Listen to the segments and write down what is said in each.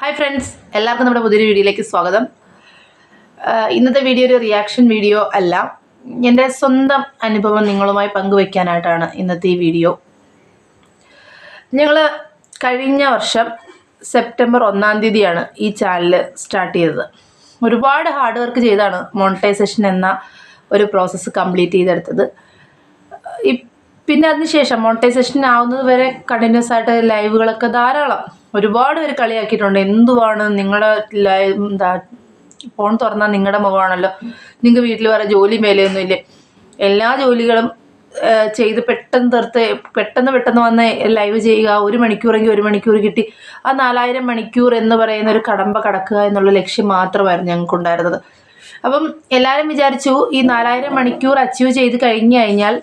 Hi friends എല്ലാവർക്കും നമ്മുടെ പുതിയൊരു വീഡിയോയിലേക്ക് സ്വാഗതം. ഇന്നത്തെ വീഡിയോ ഒരു റിയാക്ഷൻ വീഡിയോ അല്ല. എന്റെ സ്വന്തം അനുഭവം നിങ്ങളുമായി പങ്കുവയ്ക്കാനായിട്ടാണ് ഇന്നത്തെ ഈ വീഡിയോ. ഞങ്ങൾ കഴിഞ്ഞ വർഷം സെപ്റ്റംബർ ഒന്നാം തീയതിയാണ് ഈ ചാനൽ സ്റ്റാർട്ട് ചെയ്തത്. ഒരുപാട് ഹാർഡ് വർക്ക് ചെയ്താണ് മോണിറ്റൈസേഷൻ എന്ന ഒരു പ്രോസസ്സ് കംപ്ലീറ്റ് ചെയ്തെടുത്തത്. പിന്നെ അതിനുശേഷം മോണിറ്റൈസേഷൻ ആവുന്നത് വരെ കണ്ടിന്യൂസ് ആയിട്ട് ലൈവുകളൊക്കെ ധാരാളം. ഒരുപാട് പേര് കളിയാക്കിയിട്ടുണ്ട്. എന്തുവാണ് നിങ്ങളുടെ ലൈവ് എന്താ ഫോൺ തുറന്നാൽ നിങ്ങളുടെ മുഖമാണല്ലോ. നിങ്ങൾക്ക് വീട്ടിൽ വേറെ ജോലി മേലെയൊന്നും ഇല്ലേ എല്ലാ ജോലികളും ചെയ്ത് പെട്ടെന്ന് തീർത്ത് പെട്ടെന്ന് പെട്ടെന്ന് വന്ന് ലൈവ് ചെയ്യുക ഒരു മണിക്കൂറെങ്കിൽ ഒരു മണിക്കൂർ കിട്ടി. ആ നാലായിരം മണിക്കൂർ എന്ന് പറയുന്ന ഒരു കടമ്പ കടക്കുക എന്നുള്ള ലക്ഷ്യം മാത്രമായിരുന്നു ഞങ്ങൾക്കുണ്ടായിരുന്നത്. അപ്പം എല്ലാവരും വിചാരിച്ചു ഈ നാലായിരം മണിക്കൂർ അച്ചീവ് ചെയ്ത് കഴിഞ്ഞു കഴിഞ്ഞാൽ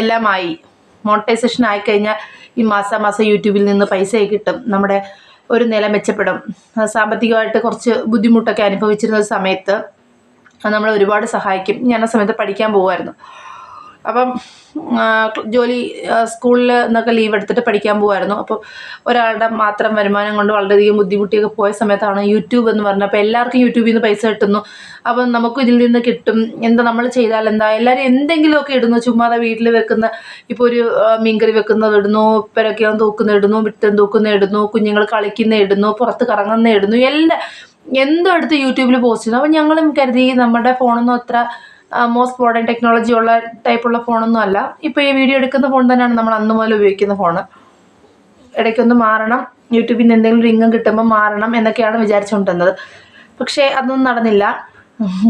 എല്ലാമായി മോണിറ്റൈസേഷൻ ആയിക്കഴിഞ്ഞാൽ ഈ മാസം മാസം യൂട്യൂബിൽ നിന്ന് പൈസ കിട്ടും. നമ്മുടെ ഒരു നില മെച്ചപ്പെടും. സാമ്പത്തികമായിട്ട് കുറച്ച് ബുദ്ധിമുട്ടൊക്കെ അനുഭവിച്ചിരുന്ന സമയത്ത് അത് നമ്മളെ ഒരുപാട് സഹായിക്കും. ഞാൻ ആ സമയത്ത് പഠിക്കാൻ പോകുമായിരുന്നു അപ്പം ജോലി സ്കൂളിൽ നിന്നൊക്കെ ലീവ് എടുത്തിട്ട് പഠിക്കാൻ പോകുമായിരുന്നു അപ്പോൾ ഒരാളുടെ മാത്രം വരുമാനം കൊണ്ട് വളരെയധികം ബുദ്ധിമുട്ടിയൊക്കെ പോയ സമയത്താണ് യൂട്യൂബ് എന്ന് പറഞ്ഞത്. അപ്പോൾ എല്ലാവർക്കും യൂട്യൂബിൽ നിന്ന് പൈസ കിട്ടുന്നു. അപ്പം നമുക്കും ഇതിൽ നിന്ന് കിട്ടും. എന്താ നമ്മൾ ചെയ്താൽ എന്താ? എല്ലാവരും എന്തെങ്കിലുമൊക്കെ ഇടുന്നു. ചുമ്മാതെ വീട്ടിൽ വെക്കുന്ന ഇപ്പോൾ ഒരു മീൻകറി വെക്കുന്നത് ഇടുന്നു പെരക്കാൻ തൂക്കുന്ന ഇടുന്നു വിട്ടൻ തൂക്കുന്ന ഇടുന്നു കുഞ്ഞുങ്ങൾ കളിക്കുന്ന ഇടുന്നു പുറത്ത് കറങ്ങുന്ന ഇടുന്നു എല്ലാം എന്തും എടുത്ത് യൂട്യൂബിൽ പോസ്റ്റ് ചെയ്യുന്നു. അപ്പോൾ ഞങ്ങളും കരുതി നമ്മുടെ ഫോണൊന്നും അത്ര മോസ്റ്റ് മോഡേൺ ടെക്നോളജി ഉള്ള ടൈപ്പുള്ള ഫോണൊന്നും അല്ല. ഇപ്പോൾ ഈ വീഡിയോ എടുക്കുന്ന ഫോൺ തന്നെയാണ് നമ്മൾ അന്ന് മുതൽ ഉപയോഗിക്കുന്ന ഫോണ് ഇടയ്ക്കൊന്ന് മാറണം. യൂട്യൂബിൽ നിന്ന് എന്തെങ്കിലും റിങ്ങും കിട്ടുമ്പോൾ മാറണം എന്നൊക്കെയാണ് വിചാരിച്ചുകൊണ്ടിരുന്നത്. പക്ഷേ അതൊന്നും നടന്നില്ല.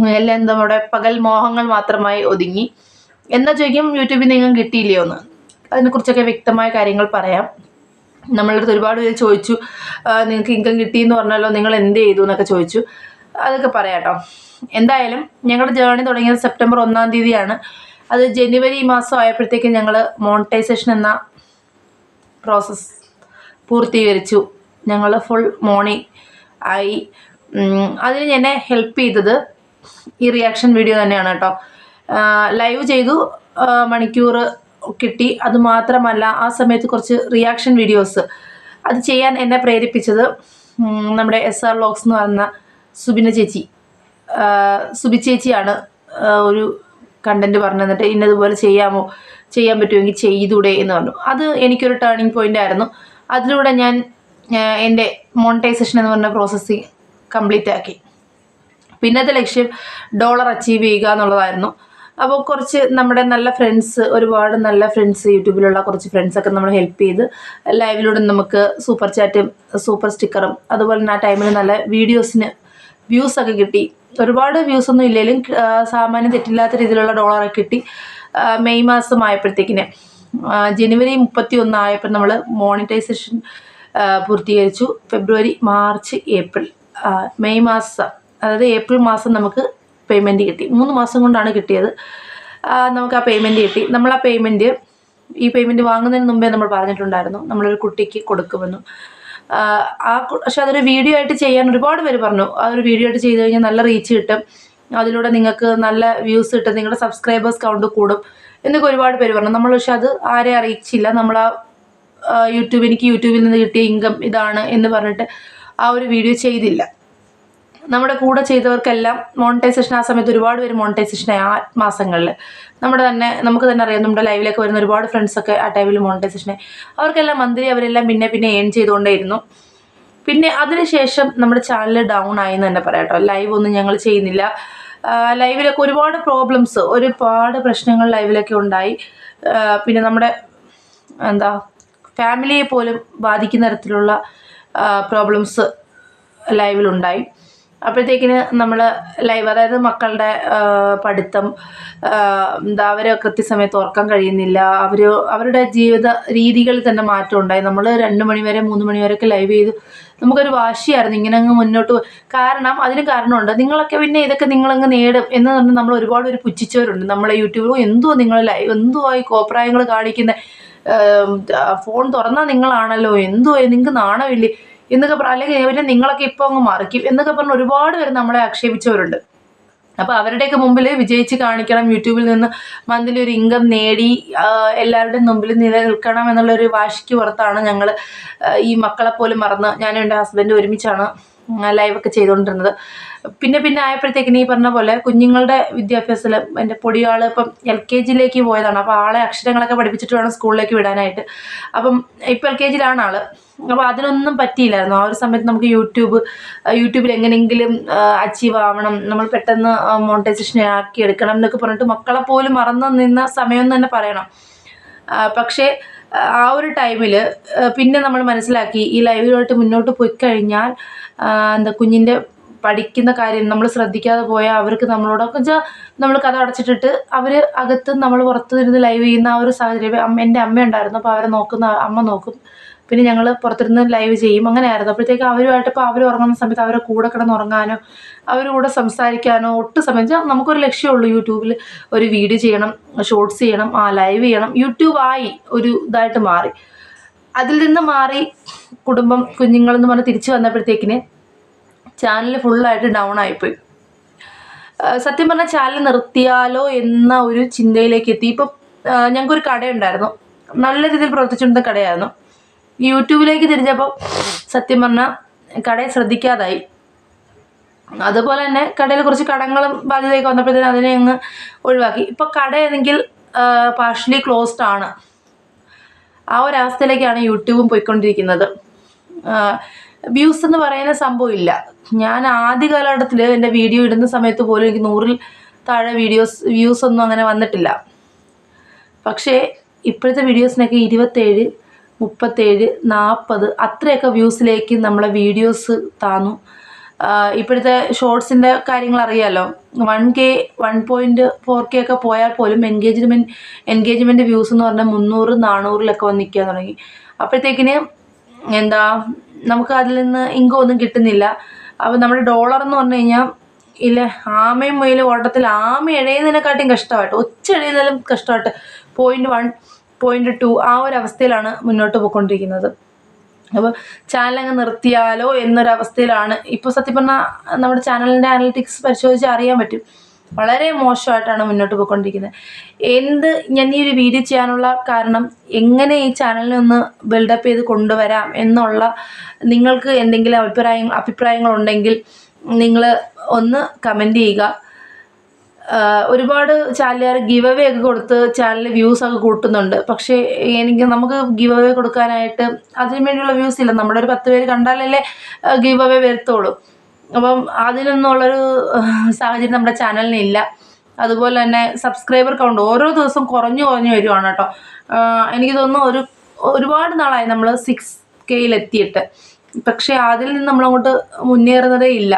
എല്ലാം നമ്മുടെ പകൽ മോഹങ്ങൾ മാത്രമായി ഒതുങ്ങി. എന്നാ ചോദിക്കും യൂട്യൂബിൽ നിന്ന് കിട്ടിയില്ലയോ എന്ന്? അതിനെക്കുറിച്ചൊക്കെ വ്യക്തമായ കാര്യങ്ങൾ പറയാം. നമ്മളടുത്ത് ഒരുപാട് പേര് ചോദിച്ചു "ആ, നിങ്ങൾക്ക് ഇൻകം കിട്ടിയെന്ന് പറഞ്ഞല്ലോ നിങ്ങൾ എന്ത് ചെയ്തു? എന്നൊക്കെ ചോദിച്ചു. അതൊക്കെ പറയാം കേട്ടോ. എന്തായാലും ഞങ്ങളുടെ ജേണി തുടങ്ങിയത് സെപ്റ്റംബർ ഒന്നാം തീയതിയാണ്. അത് ജനുവരി മാസം ആയപ്പോഴത്തേക്കും ഞങ്ങൾ മോണിറ്റൈസേഷൻ എന്ന പ്രോസസ്സ് പൂർത്തീകരിച്ചു. ഞങ്ങൾ ഫുൾ മോണി ആയി. അതിന് എന്നെ ഹെൽപ്പ് ചെയ്തത് ഈ റിയാക്ഷൻ വീഡിയോ തന്നെയാണ് കേട്ടോ. ലൈവ് ചെയ്തു. മണിക്കൂർ കിട്ടി. അതുമാത്രമല്ല ആ സമയത്ത് കുറച്ച് റിയാക്ഷൻ വീഡിയോസ് അത് ചെയ്യാൻ എന്നെ പ്രേരിപ്പിച്ചത് നമ്മുടെ എസ് ആർ ലോക്സ് എന്ന് പറയുന്ന സുബിന ചേച്ചി. സുബി ചേച്ചിയാണ് ആ, ഒരു കണ്ടന്റ് പറഞ്ഞു തന്നിട്ട് ഇന്നതുപോലെ ചെയ്യാമോ ചെയ്യാൻ പറ്റുമെങ്കിൽ ചെയ്തൂടെ എന്ന് പറഞ്ഞു. അത് എനിക്കൊരു ടേണിംഗ് പോയിന്റ് ആയിരുന്നു. അതിലൂടെ ഞാൻ എന്റെ മോണിറ്റൈസേഷൻ എന്ന് പറഞ്ഞ പ്രോസസ്സ് കംപ്ലീറ്റ് ആക്കി. പിന്നത്തെ ലക്ഷ്യം ഡോളർ അച്ചീവ് ചെയ്യുക എന്നുള്ളതായിരുന്നു. അപ്പോൾ കുറച്ച് നമ്മുടെ നല്ല ഫ്രണ്ട്സ് ഒരുപാട് നല്ല ഫ്രണ്ട്സ് യൂട്യൂബിലുള്ള കുറച്ച് ഫ്രണ്ട്സൊക്കെ നമ്മൾ ഹെൽപ്പ് ചെയ്ത് ലൈവിലൂടെ നമുക്ക് സൂപ്പർ ചാറ്റും സൂപ്പർ സ്റ്റിക്കറും അതുപോലെ തന്നെ ആ ടൈമിൽ നല്ല വീഡിയോസിന് വ്യൂസൊക്കെ കിട്ടി. ഒരുപാട് വ്യൂസ് ഒന്നും ഇല്ലെങ്കിലും സാമാന്യം തെറ്റില്ലാത്ത രീതിയിലുള്ള ഡോളറൊക്കെ കിട്ടി മെയ് മാസം ആയപ്പോഴത്തേക്കിന്. ജനുവരി മുപ്പത്തി ഒന്ന് ആയപ്പോൾ നമ്മൾ മോണിറ്റൈസേഷൻ പൂർത്തീകരിച്ചു. ഫെബ്രുവരി മാർച്ച് ഏപ്രിൽ. മെയ് മാസം അതായത് ഏപ്രിൽ മാസം നമുക്ക് പേയ്മെന്റ് കിട്ടി. മൂന്ന് മാസം കൊണ്ടാണ് കിട്ടിയത്. നമുക്ക് ആ പേയ്മെന്റ് കിട്ടി. നമ്മൾ ആ പേയ്മെന്റ് ഈ പേയ്മെന്റ് വാങ്ങുന്നതിന് മുമ്പേ നമ്മൾ പറഞ്ഞിട്ടുണ്ടായിരുന്നു. നമ്മളൊരു കുട്ടിക്ക് കൊടുക്കുമെന്നും. ആ, പക്ഷെ അതൊരു വീഡിയോ ആയിട്ട് ചെയ്യാൻ ഒരുപാട് പേര് പറഞ്ഞു. ആ ഒരു വീഡിയോ ആയിട്ട് ചെയ്ത് കഴിഞ്ഞാൽ നല്ല റീച്ച് കിട്ടും. അതിലൂടെ നിങ്ങൾക്ക് നല്ല വ്യൂസ് കിട്ടും. നിങ്ങളുടെ സബ്സ്ക്രൈബേഴ്സ് കൗണ്ട് കൂടും. എന്നൊക്കെ ഒരുപാട് പേര് പറഞ്ഞു. നമ്മൾ പക്ഷെ അത് ആരെ അറിയിച്ചില്ല. നമ്മൾ ആ, യൂട്യൂബ് എനിക്ക് യൂട്യൂബിൽ നിന്ന് കിട്ടിയ ഇൻകം ഇതാണ് എന്ന് പറഞ്ഞിട്ട് ആ ഒരു വീഡിയോ ചെയ്തില്ല. നമ്മുടെ കൂടെ ചെയ്തവർക്കെല്ലാം മോണിറ്റൈസേഷൻ ആ സമയത്ത് ഒരുപാട് പേര് മോണിറ്റൈസേഷൻ ആ മാസങ്ങളിൽ നമ്മുടെ തന്നെ നമുക്ക് തന്നെ അറിയാം നമ്മുടെ ലൈവിലേക്ക് വരുന്ന ഒരുപാട് ഫ്രണ്ട്സൊക്കെ ആ ടൈമിൽ മോണിറ്റൈസേഷനെ അവർക്കെല്ലാം മന്ത്ലി അവരെല്ലാം പിന്നെ പിന്നെ ഏൺ ചെയ്തുകൊണ്ടേയിരുന്നു. പിന്നെ അതിനുശേഷം നമ്മുടെ ചാനൽ ഡൗൺ ആയി എന്ന് തന്നെ പറയാം കേട്ടോ. ലൈവ് ഒന്നും ഞങ്ങൾ ചെയ്യുന്നില്ല. ലൈവിലൊക്കെ ഒരുപാട് പ്രോബ്ലംസ് ഒരുപാട് പ്രശ്നങ്ങൾ ലൈവിലൊക്കെ ഉണ്ടായി. പിന്നെ നമ്മുടെ എന്താ ഫാമിലിയെ പോലും ബാധിക്കുന്ന തരത്തിലുള്ള പ്രോബ്ലംസ് ലൈവിലുണ്ടായി അപ്പോഴത്തേക്കിന് നമ്മൾ ലൈവ് അതായത് മക്കളുടെ പഠിത്തം എന്താ അവരെ കൃത്യസമയത്ത് ഓർക്കാൻ കഴിയുന്നില്ല അവർ അവരുടെ ജീവിത രീതികളിൽ തന്നെ മാറ്റം ഉണ്ടായി. നമ്മൾ രണ്ട് മണിവരെ മൂന്ന് മണിവരെയൊക്കെ ലൈവ് ചെയ്ത് നമുക്കൊരു വാശിയായിരുന്നു ഇങ്ങനെ അങ്ങ് മുന്നോട്ട് കാരണം അതിന് കാരണമുണ്ട്. നിങ്ങളൊക്കെ പിന്നെ ഇതൊക്കെ നിങ്ങളങ്ങ് നേടും എന്ന് പറഞ്ഞ് നമ്മൾ ഒരുപാട് പേര് പുച്ഛിച്ചവരുണ്ട്. നമ്മളെ യൂട്യൂബിൽ എന്തോ നിങ്ങൾ ലൈവ് എന്തോ ആയി കോപ്രായങ്ങൾ കാണിക്കുന്ന? ഫോൺ തുറന്നാൽ നിങ്ങളാണല്ലോ? എന്തോ നിങ്ങൾക്ക് നാണമില്ലേ? എന്നൊക്കെ അല്ലെങ്കിൽ പിന്നെ നിങ്ങളൊക്കെ ഇപ്പോൾ അങ്ങ് മറിക്കും എന്നൊക്കെ പറഞ്ഞ് ഒരുപാട് പേര് നമ്മളെ ആക്ഷേപിച്ചവരുണ്ട്. അപ്പോൾ അവരുടെയൊക്കെ മുമ്പിൽ വിജയിച്ച് കാണിക്കണം യൂട്യൂബിൽ നിന്ന് മന്ത്ലി ഒരു ഇൻകം നേടി എല്ലാവരുടെയും മുമ്പിൽ നിലനിൽക്കണം എന്നുള്ളൊരു വാശിക്ക് പുറത്താണ് ഞങ്ങൾ ഈ മക്കളെ പോലും മറന്ന് ഞാനും എന്റെ ഹസ്ബൻഡ് ഒരുമിച്ചാണ് ലൈവൊക്കെ ചെയ്തുകൊണ്ടിരുന്നത്. പിന്നെ പിന്നെ ആയപ്പോഴത്തേക്കിന് ഈ പറഞ്ഞ പോലെ കുഞ്ഞുങ്ങളുടെ വിദ്യാഭ്യാസത്തിൽ എന്റെ പൊടിയാൾ ഇപ്പം എൽ കെ ജിയിലേക്ക് പോയതാണ്. അപ്പോൾ ആളെ അക്ഷരങ്ങളൊക്കെ പഠിപ്പിച്ചിട്ട് വേണം സ്കൂളിലേക്ക് വിടാനായിട്ട്. അപ്പം ഇപ്പം എൽ കെ ജിയിലാണ് ആൾ അപ്പോൾ അതിനൊന്നും പറ്റിയില്ലായിരുന്നു. ആ ഒരു സമയത്ത് നമുക്ക് യൂട്യൂബ് യൂട്യൂബിൽ എങ്ങനെയെങ്കിലും അച്ചീവ് ആവണം. നമ്മൾ പെട്ടെന്ന് മോണിറ്റൈസേഷൻ ആക്കി എടുക്കണം എന്നൊക്കെ പറഞ്ഞിട്ട് മക്കളെ പോലും മറന്നു നിന്ന സമയം എന്ന് തന്നെ പറയണം. പക്ഷേ ആ, ഒരു ടൈമിൽ പിന്നെ നമ്മൾ മനസ്സിലാക്കി ഈ ലൈവിലോട്ട് മുന്നോട്ട് പോയി കഴിഞ്ഞാൽ എന്താ കുഞ്ഞിന്റെ പഠിക്കുന്ന കാര്യം നമ്മൾ ശ്രദ്ധിക്കാതെ പോയാൽ അവർക്ക് നമ്മളോടൊക്കെ വെച്ചാൽ നമ്മൾ കഥ അടച്ചിട്ടിട്ട് അവർ അകത്ത് നമ്മൾ പുറത്തു ഇരുന്ന് ലൈവ് ചെയ്യുന്ന ആ ഒരു സാഹചര്യം അമ്മ എന്റെ അമ്മ ഉണ്ടായിരുന്നു. അപ്പോൾ അവരെ നോക്കുന്ന അമ്മ നോക്കും. പിന്നെ ഞങ്ങൾ പുറത്തിരുന്ന് ലൈവ് ചെയ്യും. അങ്ങനെയായിരുന്നു. അപ്പോഴത്തേക്ക് അവരുമായിട്ട് ഇപ്പോൾ അവർ ഉറങ്ങുന്ന സമയത്ത് അവരെ കൂടെ കിടന്ന് ഉറങ്ങാനോ കൂടെ സംസാരിക്കാനോ ഒട്ടും സമയം വെച്ചാൽ നമുക്കൊരു ലക്ഷ്യമുള്ളൂ യൂട്യൂബിൽ ഒരു വീഡിയോ ചെയ്യണം ഷോർട്സ് ചെയ്യണം ആ ലൈവ് ചെയ്യണം. യൂട്യൂബായി ഒരു ഇതായിട്ട് മാറി. അതിൽ നിന്ന് മാറി കുടുംബം കുഞ്ഞുങ്ങളെന്ന് പറഞ്ഞ് തിരിച്ചു വന്നപ്പോഴത്തേക്കിന് ചാനൽ ഫുള്ളായിട്ട് ഡൗൺ ആയിപ്പോയി. സത്യം പറഞ്ഞാൽ ചാനൽ നിർത്തിയാലോ എന്ന ഒരു ചിന്തയിലേക്ക് എത്തി. ഇപ്പം ഞങ്ങൾക്കൊരു കടയുണ്ടായിരുന്നു. നല്ല രീതിയിൽ പ്രവർത്തിച്ചിരുന്ന കടയായിരുന്നു. യൂട്യൂബിലേക്ക് തിരിഞ്ഞപ്പോൾ സത്യം പറഞ്ഞാൽ കടയെ ശ്രദ്ധിക്കാതായി. അതുപോലെ തന്നെ കടയിൽ കുറച്ച് കടങ്ങളും ബാധ്യതയൊക്കെ വന്നപ്പോഴത്തേനും അതിനെ അങ്ങ് ഒഴിവാക്കി. ഇപ്പോൾ കടയാണെങ്കിൽ പാർഷ്യലി ക്ലോസ്ഡ് ആണ്. ആ ഒരു അവസ്ഥയിലേക്കാണ് യൂട്യൂബും പോയിക്കൊണ്ടിരിക്കുന്നത്. വ്യൂസ് എന്ന് പറയുന്ന സംഭവം ഇല്ല. ഞാൻ ആദ്യ കാലഘട്ടത്തിൽ എന്റെ വീഡിയോ ഇടുന്ന സമയത്ത് പോലും എനിക്ക് നൂറിൽ താഴെ വീഡിയോസ് വ്യൂസ് ഒന്നും അങ്ങനെ വന്നിട്ടില്ല. പക്ഷേ ഇപ്പോഴത്തെ വീഡിയോസിനൊക്കെ ഇരുപത്തേഴ് മുപ്പത്തേഴ് നാൽപ്പത് അത്രയൊക്കെ വ്യൂസിലേക്ക് നമ്മളെ വീഡിയോസ് താന്നു. ഇപ്പോഴത്തെ ഷോർട്സിന്റെ കാര്യങ്ങൾ അറിയാമല്ലോ one K one point four K ഒക്കെ പോയാൽ പോലും എൻഗേജ്മെന്റ് എൻഗേജ്മെന്റ് വ്യൂസ് എന്ന് പറഞ്ഞാൽ മുന്നൂറ് നാനൂറിലൊക്കെ വന്ന് നിൽക്കാൻ തുടങ്ങി. അപ്പോഴത്തേക്കിന് എന്താ നമുക്ക് അതിൽ നിന്ന് ഇൻകം ഒന്നും കിട്ടുന്നില്ല. അപ്പോൾ നമ്മുടെ ഡോളർ എന്ന് പറഞ്ഞു കഴിഞ്ഞാൽ ഇല്ല ആമയും മുയിലും ഓട്ടത്തിൽ ആമ എഴയുന്നതിനെക്കാട്ടിയും കഷ്ടമായിട്ട് ഒച്ച ഇഴയുന്നതിലും കഷ്ടമായിട്ട് പോയിന്റ് വൺ പോയിന്റ് ടു ആ ഒരു അവസ്ഥയിലാണ് മുന്നോട്ട് പോയിക്കൊണ്ടിരിക്കുന്നത്. അപ്പോൾ ചാനലങ്ങ് നിർത്തിയാലോ എന്നൊരവസ്ഥയിലാണ്. ഇപ്പോൾ സത്യം പറഞ്ഞാൽ നമ്മുടെ ചാനലിന്റെ അനലിറ്റിക്സ് പരിശോധിച്ച് അറിയാൻ പറ്റും. വളരെ മോശമായിട്ടാണ് മുന്നോട്ട് പോയിക്കൊണ്ടിരിക്കുന്നത്. എന്ത് ഞാൻ ഈ ഒരു വീഡിയോ ചെയ്യാനുള്ള കാരണം എങ്ങനെ ഈ ചാനലിനെ ഒന്ന് ബിൽഡപ്പ് ചെയ്ത് കൊണ്ടുവരാം എന്നുള്ള നിങ്ങൾക്ക് എന്തെങ്കിലും അഭിപ്രായ അഭിപ്രായങ്ങളുണ്ടെങ്കിൽ നിങ്ങൾ ഒന്ന് കമന്റ് ചെയ്യുക. ഒരുപാട് ചാനലുകാർ ഗിവ് അവേ ഒക്കെ കൊടുത്ത് ചാനൽ വ്യൂസ് ഒക്കെ കൂട്ടുന്നുണ്ട്. പക്ഷേ എനിക്ക് നമുക്ക് ഗിവ് അവേ കൊടുക്കാനായിട്ട് അതിന് വേണ്ടിയുള്ള വ്യൂസ് ഇല്ല. നമ്മുടെ ഒരു പത്ത് പേര് കണ്ടാലല്ലേ ഗിവ് അവേ വരത്തുള്ളൂ. അപ്പം അതിനൊന്നുള്ളൊരു ആഹ് സാഹചര്യം നമ്മുടെ ചാനലിന് ഇല്ല അതുപോലെ തന്നെ സബ്സ്ക്രൈബർ കൗണ്ട് ഓരോ ദിവസം കുറഞ്ഞു കുറഞ്ഞു വരുവാണ് കേട്ടോ. എനിക്ക് തോന്നുന്നു ഒരു ഒരുപാട് നാളായി നമ്മൾ സിക്സ് കെയിലെത്തിയിട്ട് പക്ഷേ അതിൽ നിന്ന് നമ്മളങ്ങോട്ട് മുന്നേറുന്നതേ ഇല്ല.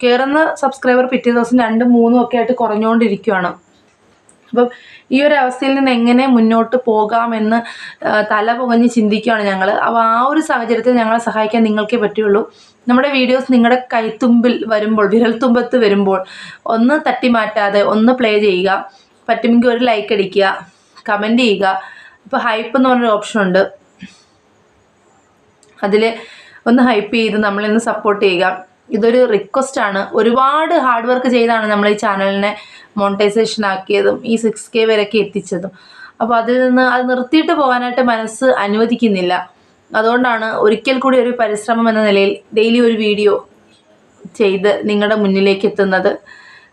കയറുന്ന സബ്സ്ക്രൈബർ പിറ്റേ ദിവസം രണ്ടും മൂന്നും ഒക്കെ ആയിട്ട് കുറഞ്ഞുകൊണ്ടിരിക്കുകയാണ് അപ്പം ഈ ഒരു അവസ്ഥയിൽ നിന്ന് എങ്ങനെ മുന്നോട്ട് പോകാമെന്ന് തല പുകഞ്ഞ് ചിന്തിക്കുകയാണ് ഞങ്ങൾ അപ്പോൾ ആ ഒരു സാഹചര്യത്തിൽ ഞങ്ങളെ സഹായിക്കാൻ നിങ്ങൾക്കേ പറ്റുള്ളൂ നമ്മുടെ വീഡിയോസ് നിങ്ങളുടെ കൈത്തുമ്പിൽ വരുമ്പോൾ വിരൽത്തുമ്പത്ത് വരുമ്പോൾ ഒന്ന് തട്ടി മാറ്റാതെ ഒന്ന് പ്ലേ ചെയ്യുക. പറ്റുമെങ്കിൽ ഒരു ലൈക്ക് അടിക്കുക കമന്റ് ചെയ്യുക. ഇപ്പോൾ ഹൈപ്പ് എന്ന് പറഞ്ഞൊരു ഓപ്ഷൻ ഉണ്ട്. അതിൽ ഒന്ന് ഹൈപ്പ് ചെയ്ത് നമ്മളിന്ന് സപ്പോർട്ട് ചെയ്യുക. ഇതൊരു റിക്വസ്റ്റ് ആണ്. ഒരുപാട് ഹാർഡ് വർക്ക് ചെയ്താണ് നമ്മൾ ഈ ചാനലിനെ മോണിറ്റൈസേഷൻ ആക്കിയതും ഈ സിക്സ് കെ വരെയൊക്കെ എത്തിച്ചതും. അപ്പോൾ അതിൽ നിന്ന് അത് നിർത്തിയിട്ട് പോകാനായിട്ട് മനസ്സ് അനുവദിക്കുന്നില്ല. അതുകൊണ്ടാണ് ഒരിക്കൽ കൂടി ഒരു പരിശ്രമം എന്ന നിലയിൽ ഡെയിലി ഒരു വീഡിയോ ചെയ്ത് നിങ്ങളുടെ മുന്നിലേക്ക് എത്തുന്നത്.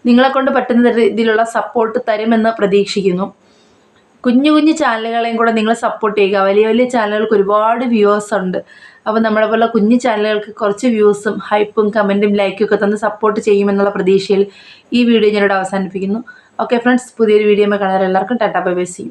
നിങ്ങളെക്കൊണ്ട് പറ്റുന്ന രീതിയിലുള്ള സപ്പോർട്ട് തരുമെന്ന് പ്രതീക്ഷിക്കുന്നു. കുഞ്ഞു കുഞ്ഞു ചാനലുകളെയും കൂടെ നിങ്ങൾ സപ്പോർട്ട് ചെയ്യുക. വലിയ വലിയ ചാനലുകൾക്ക് ഒരുപാട് വ്യൂവേഴ്സ് ഉണ്ട്. അപ്പോൾ നമ്മളെ പോലെ കുഞ്ഞു ചാനലുകൾക്ക് കുറച്ച് വ്യൂസും ഹൈപ്പും കമന്റും ലൈക്കും ഒക്കെ തന്ന് സപ്പോർട്ട് ചെയ്യുമെന്നുള്ള പ്രതീക്ഷയിൽ ഈ വീഡിയോ ഞാനിവിടെ അവസാനിപ്പിക്കുന്നു. ഓക്കെ ഫ്രണ്ട്സ് പുതിയൊരു വീഡിയോ കാണാൻ എല്ലാവർക്കും ടാറ്റാ ബൈ ബൈ സി